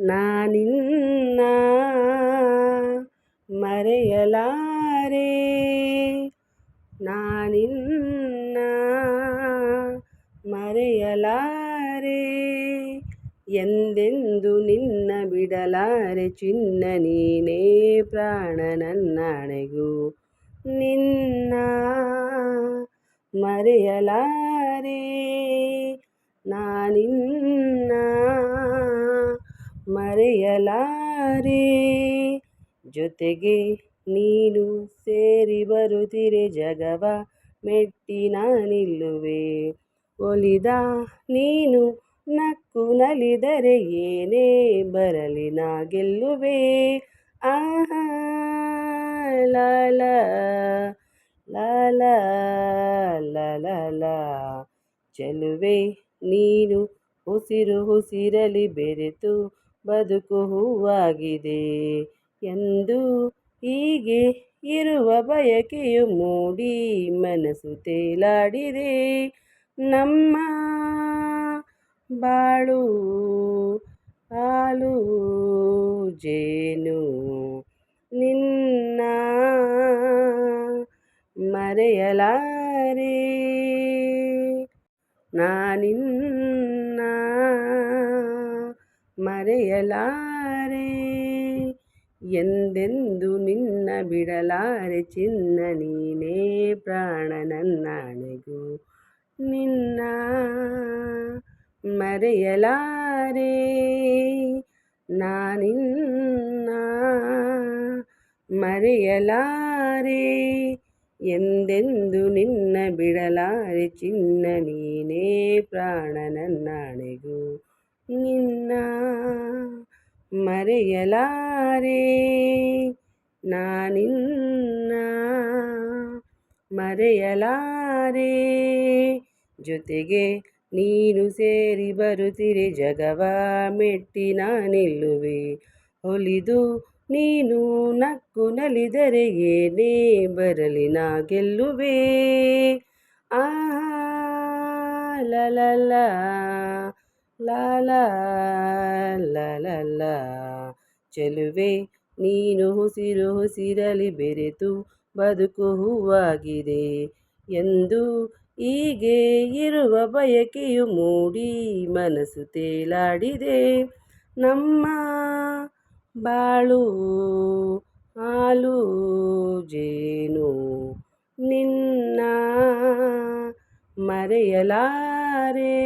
ನಾನಿನ್ನ ಮರೆಯಲಾರೆ. ನಾನಿನ್ನ ಮರೆಯಲಾರೆ. ಎಂದೆಂದು ನಿನ್ನ ಬಿಡಲಾರೆ ಚಿನ್ನ ನೀನೇ ಪ್ರಾಣ ನನ್ನಣೆಗೂ ನಿನ್ನ ಮರೆಯಲಾರೆ. ನಾನಿನ್ನ ಮರೆಯಲಾರೆ ಜೊತೆಗೆ ನೀನು ಸೇರಿ ಬರುತ್ತಿರೆ ಜಗವ ಮೆಟ್ಟಿ ನಿಲ್ಲುವೆ ಒಲಿದ ನೀನು ನಕ್ಕು ನಲಿದರೆ ಏನೇ ಬರಲಿ ನಾ ಗೆಲ್ಲುವೆ. ಆಹಾ ಲಾಲ ಲಾಲ ಲ. ಚೆಲುವೆ ನೀನು ಉಸಿರು ಉಸಿರಲಿ ಬೆರೆತು ಬದುಕು ಹೂವಾಗಿದೆ ಎಂದು ಹೀಗೆ ಇರುವ ಬಯಕೆಯು ಮೂಡಿ ಮನಸ್ಸು ತೇಲಾಡಿದೆ. ನಮ್ಮ ಬಾಳು, ಹಾಲು, ಜೇನು, ನಿನ್ನ ಮರೆಯಲಾರೆ. ನಾನಿನ್ನ ಮರೆಯಲಾರೆ. ಎಂದೆಂದು ನಿನ್ನ ಬಿಡಲಾರೆ ಚಿನ್ನ ನೀನೇ ಪ್ರಾಣ ನನ್ನಣೆಗೂ ನಿನ್ನ ಮರೆಯಲಾರೆ. ನಾನಿನ್ನ ಮರೆಯಲಾರೆ. ಎಂದೆಂದು ನಿನ್ನ ಬಿಡಲಾರೆ ಚಿನ್ನ ನೀನೇ ಪ್ರಾಣ ನನ್ನಣೆಗೂ ನಿನ್ನ ಮರೆಯಲಾರೆ? ನಾನಿನ್ನ ಮರೆಯಲಾರೆ? ಜೊತೆಗೆ ನೀನು ಸೇರಿ ಬರುತ್ತಿರೆ ಜಗವ ಮೆಟ್ಟಿ ನಾನಿಲ್ಲುವೆ. ಒಲಿದು ನೀನು ನಕ್ಕು ನಲಿದರೆ ಏನೇ ಬರಲಿ ನಾ ಗೆಲ್ಲುವೆ. ಆ ಲಲ ಲಾಲ ಲಲ ಚೆಲುವೆ, ನೀನು ಉಸಿರು ಉಸಿರಲಿ ಬೆರೆತು ಬದುಕು ಹೂವಾಗಿದೆ ಎಂದು ಹೀಗೆ ಇರುವ ಬಯಕೆಯು ಮೂಡಿ ಮನಸ್ಸು ತೇಲಾಡಿದೆ. ನಮ್ಮ ಬಾಳು, ಹಾಲು, ಜೇನು, ನಿನ್ನ ಮರೆಯಲಾರೆ.